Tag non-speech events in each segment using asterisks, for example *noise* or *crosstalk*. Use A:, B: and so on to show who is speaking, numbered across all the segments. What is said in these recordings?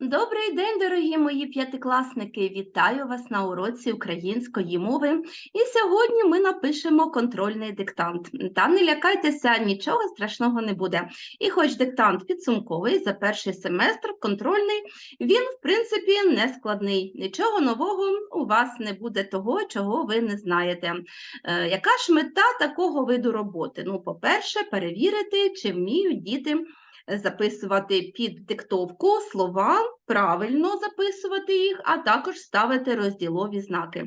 A: Добрий день, дорогі мої п'ятикласники! Вітаю вас на уроці української мови. І сьогодні ми напишемо контрольний диктант. Та не лякайтеся, нічого страшного не буде. І хоч диктант підсумковий за перший семестр, контрольний, він, в принципі, не складний. Нічого нового у вас не буде того, чого ви не знаєте. Е, яка ж мета такого виду роботи? Ну, по-перше, перевірити, чи вміють діти записувати під диктовку слова, правильно записувати їх, а також ставити розділові знаки.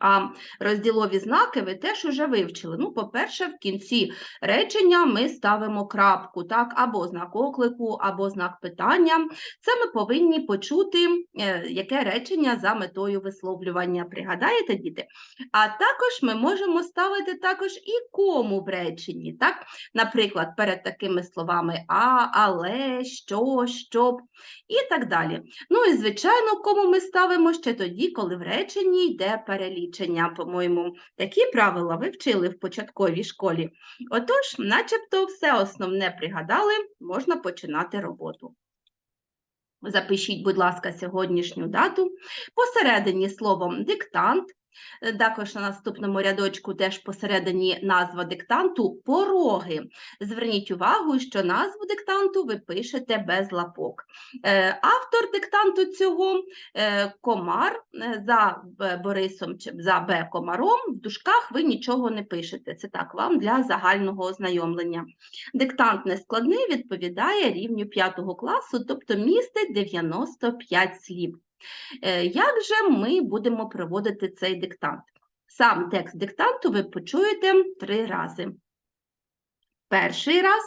A: А розділові знаки ви теж уже вивчили. Ну, по-перше, в кінці речення ми ставимо крапку, так, або знак оклику, або знак питання. Це ми повинні почути, е, яке речення за метою висловлювання. Пригадаєте, діти? А також ми можемо ставити також і кому в реченні. так? Наприклад, перед такими словами а, але, що, щоб і так далі. Ну і, звичайно, кому ми ставимо ще тоді, коли в реченні йде перелік лічення, по-моєму, такі правила ви вчили в початковій школі. Отож, начебто, все основне пригадали, можна починати роботу. Запишіть, будь ласка, сьогоднішню дату. Посередині словом диктант, також на наступному рядочку теж посередині назва диктанту пороги. Зверніть увагу, що назву диктанту ви пишете без лапок. Е, автор диктанту цього е, комар за Борисом за Б комаром, в дужках ви нічого не пишете. Це так вам для загального ознайомлення. Диктант нескладний відповідає рівню 5 класу, тобто містить 95 слів. Е, як же ми будемо проводити цей диктант? Сам текст диктанту ви почуєте три рази. Перший раз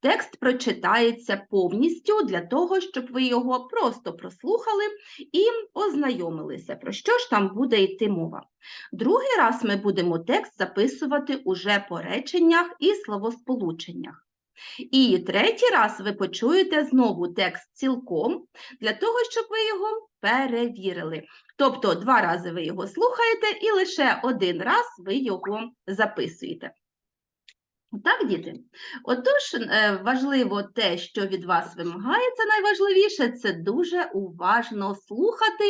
A: текст прочитається повністю для того, щоб ви його просто прослухали і ознайомилися, про що ж там буде йти мова. Другий раз ми будемо текст записувати уже по реченнях і словосполученнях. І третій раз ви почуєте знову текст цілком, для того, щоб ви його перевірили. Тобто два рази ви його слухаєте і лише один раз ви його записуєте. Так, діти? Отож, е, важливо те, що від вас вимагається, найважливіше це дуже уважно слухати,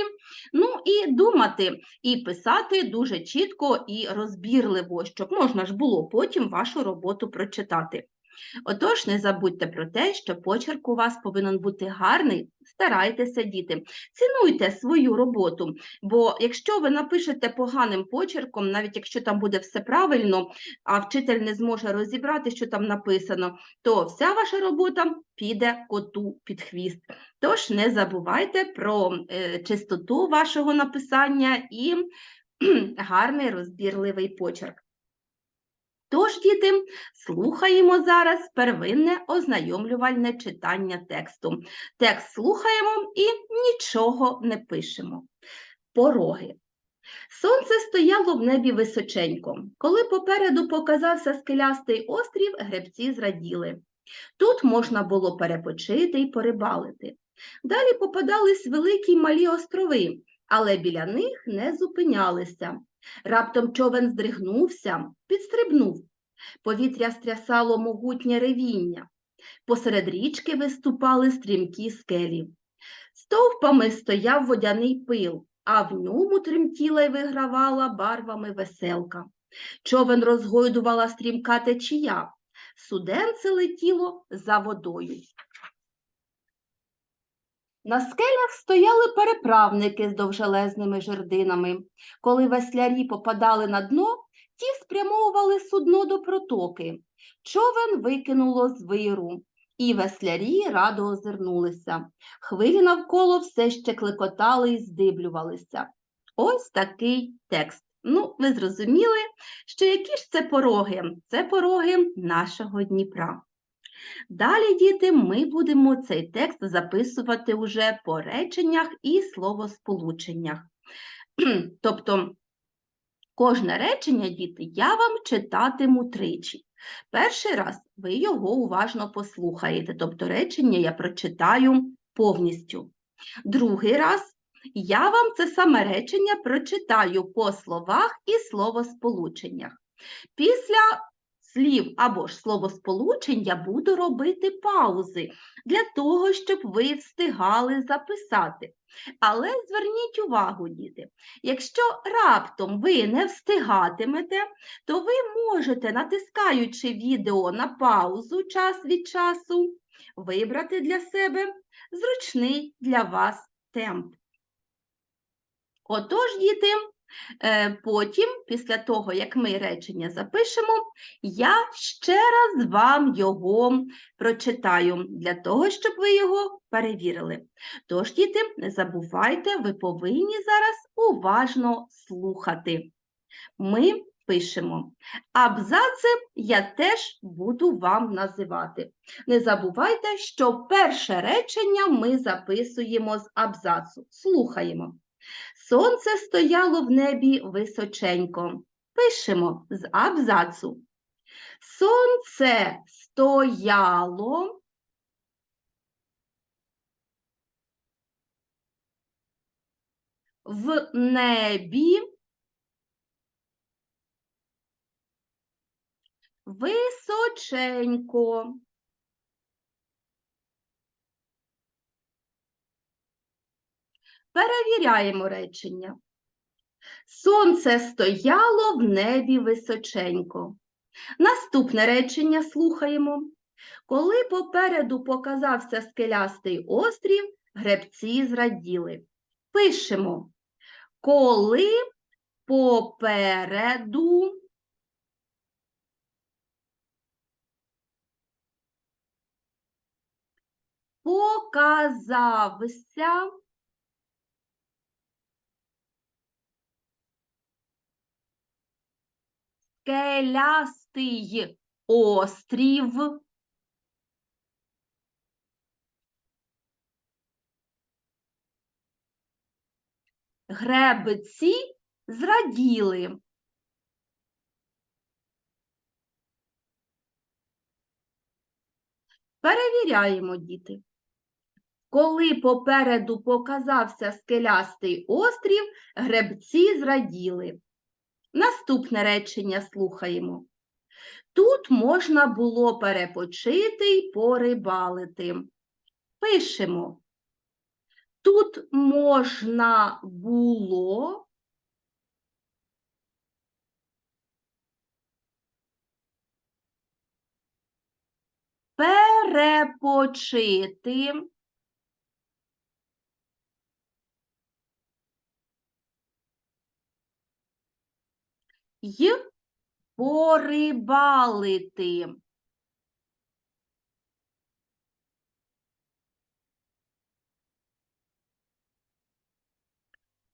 A: ну і думати, і писати дуже чітко і розбірливо, щоб можна ж було потім вашу роботу прочитати. Отож, не забудьте про те, що почерк у вас повинен бути гарний, старайтеся, діти, цінуйте свою роботу, бо якщо ви напишете поганим почерком, навіть якщо там буде все правильно, а вчитель не зможе розібрати, що там написано, то вся ваша робота піде коту під хвіст. Тож не забувайте про е, чистоту вашого написання і гарний розбірливий почерк. Тож, діти, слухаємо зараз первинне ознайомлювальне читання тексту. Текст слухаємо і нічого не пишемо. Пороги. Сонце стояло в небі височенько. Коли попереду показався скелястий острів, гребці зраділи. Тут можна було перепочити і порибалити. Далі попадались великі й малі острови, але біля них не зупинялися. Раптом човен здригнувся, підстрибнув. Повітря стрясало могутнє ревіння. Посеред річки виступали стрімкі скелі. Стовпами стояв водяний пил, а в ньому тремтіла й вигравала барвами веселка. Човен розгойдувала стрімка течія, суденце летіло за водою. На скелях стояли переправники з довжелезними жердинами. Коли веслярі попадали на дно, ті спрямовували судно до протоки. Човен викинуло з виру, і веслярі радо озирнулися. Хвилі навколо все ще клекотали і здиблювалися. Ось такий текст. Ну, ви зрозуміли, що які ж це пороги? Це пороги нашого Дніпра. Далі, діти, ми будемо цей текст записувати уже по реченнях і словосполученнях. *clears throat* Тобто, кожне речення, діти, я вам читатиму тричі. Перший раз ви його уважно послухаєте, тобто речення я прочитаю повністю. Другий раз я вам це саме речення прочитаю по словах і словосполученнях. Після слів або ж словосполучень я буду робити паузи для того, щоб ви встигали записати. Але зверніть увагу, діти, якщо раптом ви не встигатимете, то ви можете, натискаючи відео на паузу час від часу, вибрати для себе зручний для вас темп. Отож, діти, потім, після того, як ми речення запишемо, я ще раз вам його прочитаю, для того, щоб ви його перевірили. Тож, діти, не забувайте, ви повинні зараз уважно слухати. Ми пишемо. Абзаци я теж буду вам називати. Не забувайте, що перше речення ми записуємо з абзацу. Слухаємо. Сонце стояло в небі височенько. Пишемо з абзацу. Сонце стояло. В небі височенько. Перевіряємо речення. Сонце стояло в небі височенько. Наступне речення слухаємо. Коли попереду показався скелястий острів, гребці зраділи. Пишемо. Коли попереду показався скелястий острів. Гребці зраділи. Перевіряємо, діти. Коли попереду показався скелястий острів, гребці зраділи. Наступне речення слухаємо. Тут можна було перепочити й порибалити. Пишемо. Тут можна було перепочити й порибалити.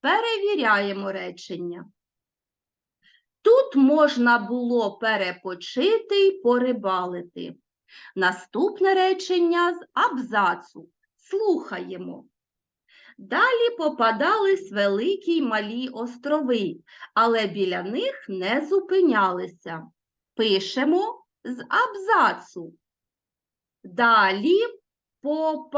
A: Перевіряємо речення. Тут можна було перепочити й порибалити. Наступне речення з абзацу. Слухаємо. Далі попадались великі й малі острови, але біля них не зупинялися. Пишемо з абзацу. Далі попадались.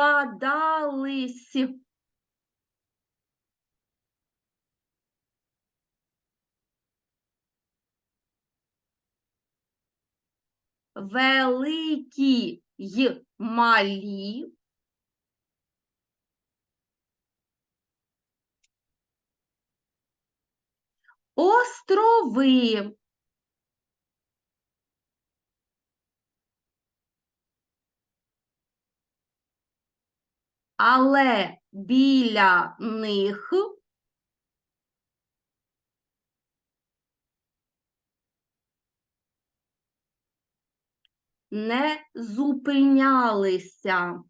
A: Великі й малі острови. Але біля них не зупинялися.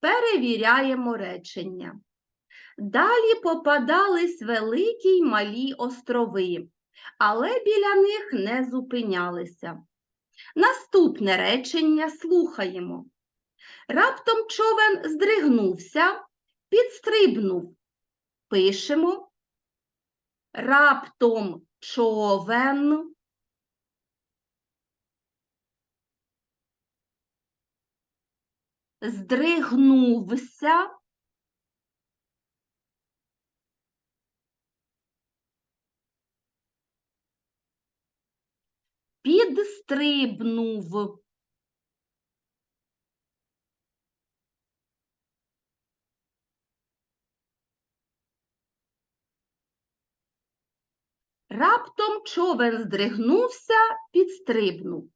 A: Перевіряємо речення. Далі попадались великі й малі острови, але біля них не зупинялися. Наступне речення слухаємо. Раптом човен здригнувся, підстрибнув. Пишемо. Раптом човен здригнувся. Підстрибнув. Раптом човен здригнувся, підстрибнув.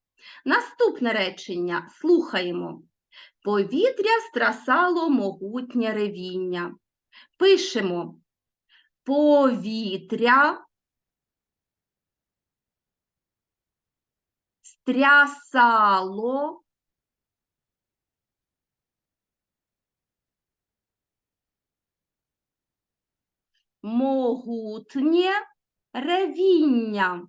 A: Наступне речення слухаємо. Повітря страсало могутнє ревіння. Пишемо повітря стрясало могутнє ревіння.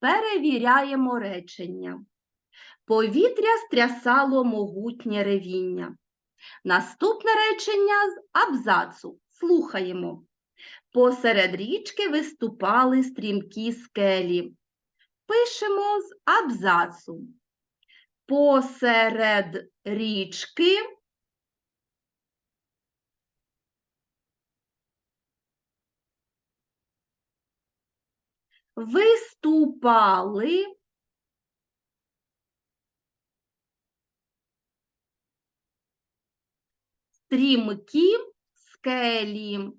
A: Перевіряємо речення. Повітря стрясало могутнє ревіння. Наступне речення з абзацу. Слухаємо. Посеред річки виступали стрімкі скелі. Пишемо з абзацу. Посеред річки виступали стрімкі скелі.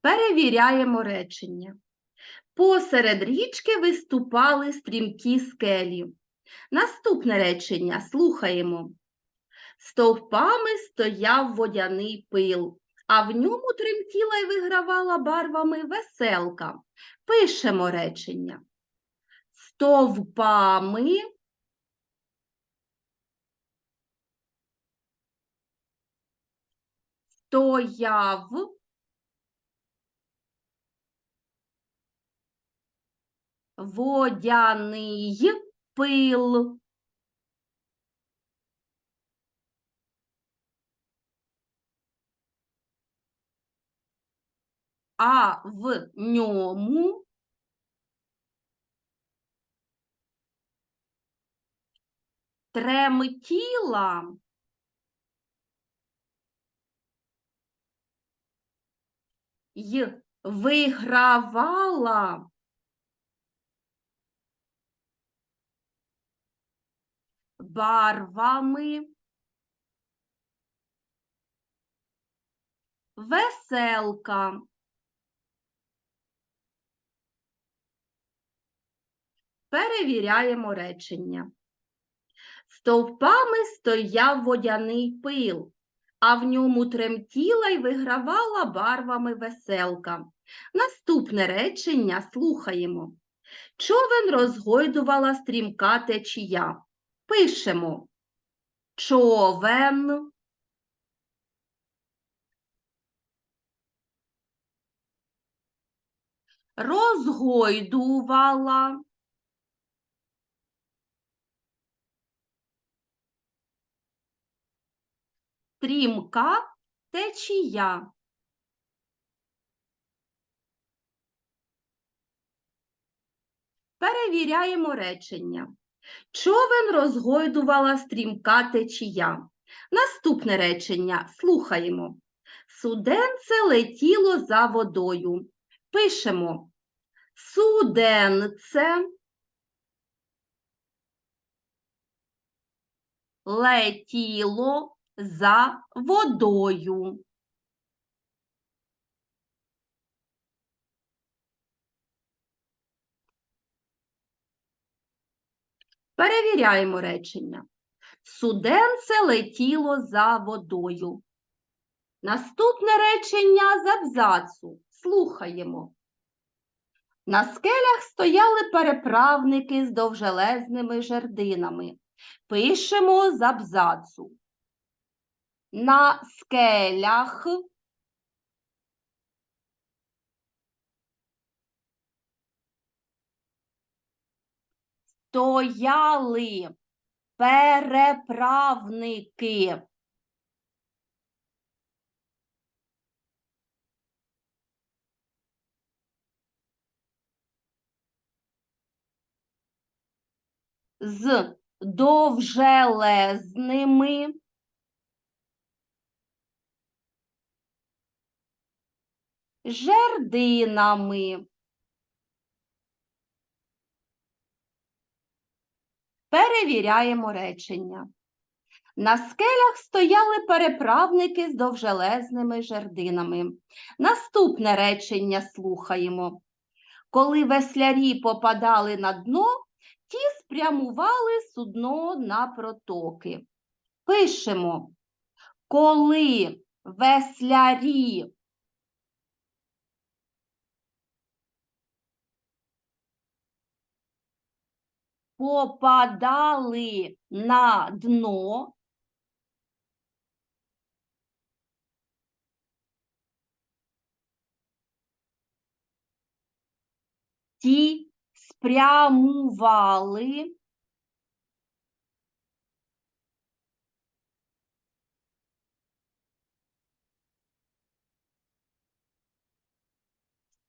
A: Перевіряємо речення. Посеред річки виступали стрімкі скелі. Наступне речення слухаємо. Стовпами стояв водяний пил, а в ньому тремтіла й вигравала барвами веселка. Пишемо речення. Стовпами стояв водяний пил. А в ньому тремтіла й вигравала барвами веселка. Перевіряємо речення. Стовпами стояв водяний пил, а в ньому тремтіла й вигравала барвами веселка. Наступне речення слухаємо. Човен розгойдувала стрімка течія. Пишемо човен. Розгойдувала. Стрімка течія. Перевіряємо речення. Човен розгойдувала стрімка течія. Наступне речення слухаємо. Суденце летіло за водою. Пишемо суденце летіло за водою. Перевіряємо речення. Суденце летіло за водою. Наступне речення з абзацу. Слухаємо. На скелях стояли переправники з довжелезними жердинами. Пишемо з абзацу. На скелях стояли переправники. З довжелезними, жердинами. Перевіряємо речення. На скелях стояли переправники з довжелезними жердинами. Наступне речення слухаємо. Коли веслярі попадали на дно, ті спрямували судно на протоки. Пишемо, коли веслярі попадали на дно, ті спрямували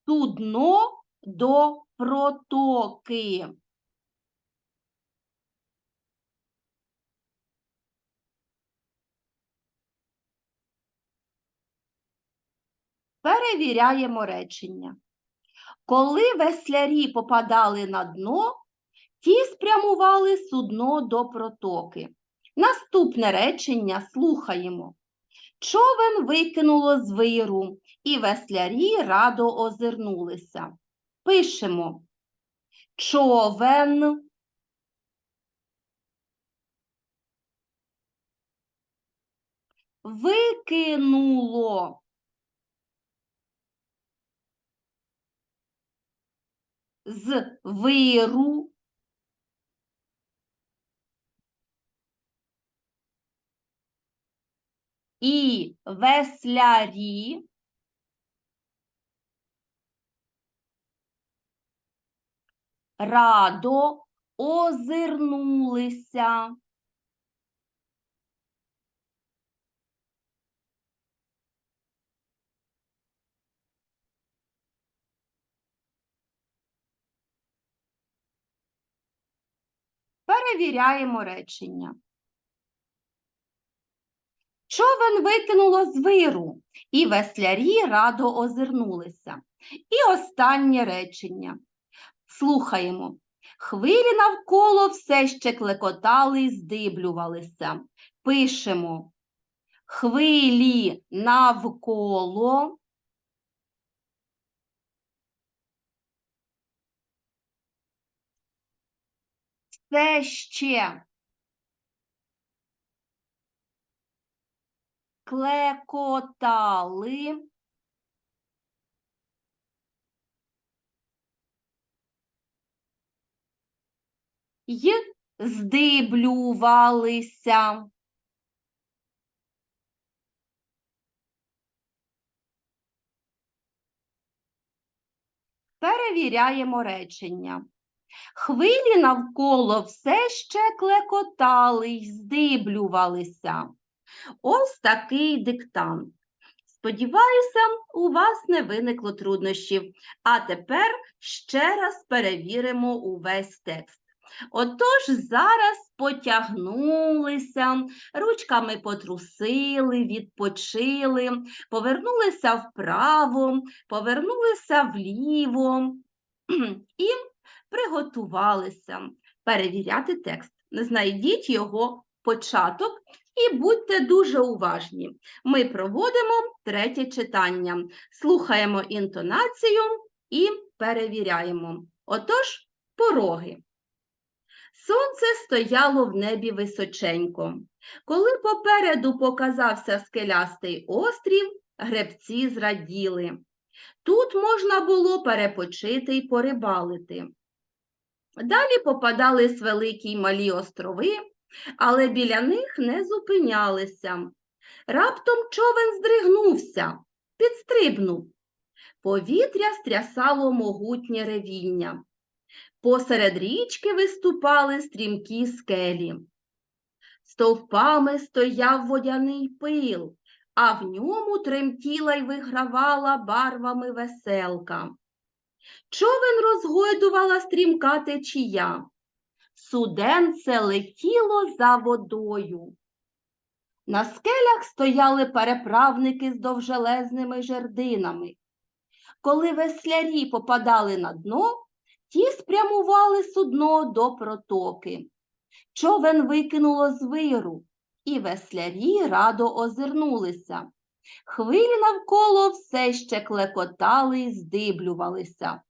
A: судно до протоки. Перевіряємо речення. Коли веслярі попадали на дно, ті спрямували судно до протоки. Наступне речення слухаємо. Човен викинуло з виру, і веслярі радо озирнулися. Пишемо. Човен викинуло з виру і веслярі радо озирнулися. Перевіряємо речення. Човен викинуло з виру, і веслярі радо озирнулися. І останнє речення. Слухаємо. Хвилі навколо все ще клекотали й здиблювалися. Пишемо. Хвилі навколо все ще клекотали й здиблювалися. Перевіряємо речення. Хвилі навколо все ще клекотали й здиблювалися. Ось такий диктант. Сподіваюся, у вас не виникло труднощів. А тепер ще раз перевіримо увесь текст. Отож, зараз потягнулися, ручками потрусили, відпочили, повернулися вправо, повернулися вліво *clears throat* і приготувалися перевіряти текст. Знайдіть його початок і будьте дуже уважні. Ми проводимо третє читання, слухаємо інтонацію і перевіряємо. Отож, пороги. Сонце стояло в небі височенько. Коли попереду показався скелястий острів, гребці зраділи. Тут можна було перепочити й порибалити. Далі попадались великі й малі острови, але біля них не зупинялися. Раптом човен здригнувся, підстрибнув. Повітря стрясало могутнє ревіння. Посеред річки виступали стрімкі скелі. Стовпами стояв водяний пил, а в ньому тремтіла й вигравала барвами веселка. Човен розгойдувала стрімка течія. суденце летіло за водою. На скелях стояли переправники з довжелезними жердинами. Коли веслярі попадали на дно, ті спрямували судно до протоки. Човен викинуло з виру, і веслярі радо озирнулися. Хвилі навколо все ще клекотали й здиблювалися.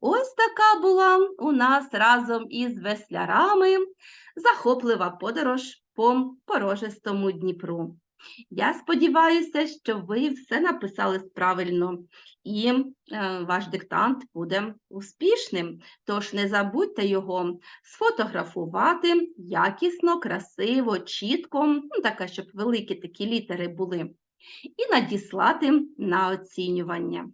A: Ось така була у нас разом із веслярами захоплива подорож по порожистому Дніпру. Я сподіваюся, що ви все написали правильно і е, ваш диктант буде успішним. Тож не забудьте його сфотографувати якісно, красиво, чітко, ну, таке, щоб великі такі літери були, і надіслати на оцінювання.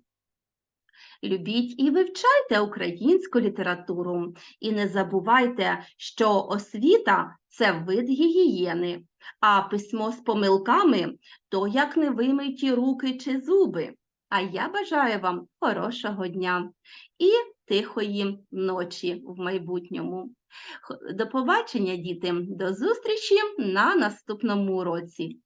A: Любіть і вивчайте українську літературу. І не забувайте, що освіта це вид гігієни, а письмо з помилками то як не вимиті руки чи зуби. А я бажаю вам хорошого дня і тихої ночі в майбутньому. До побачення, діти, до зустрічі на наступному уроці.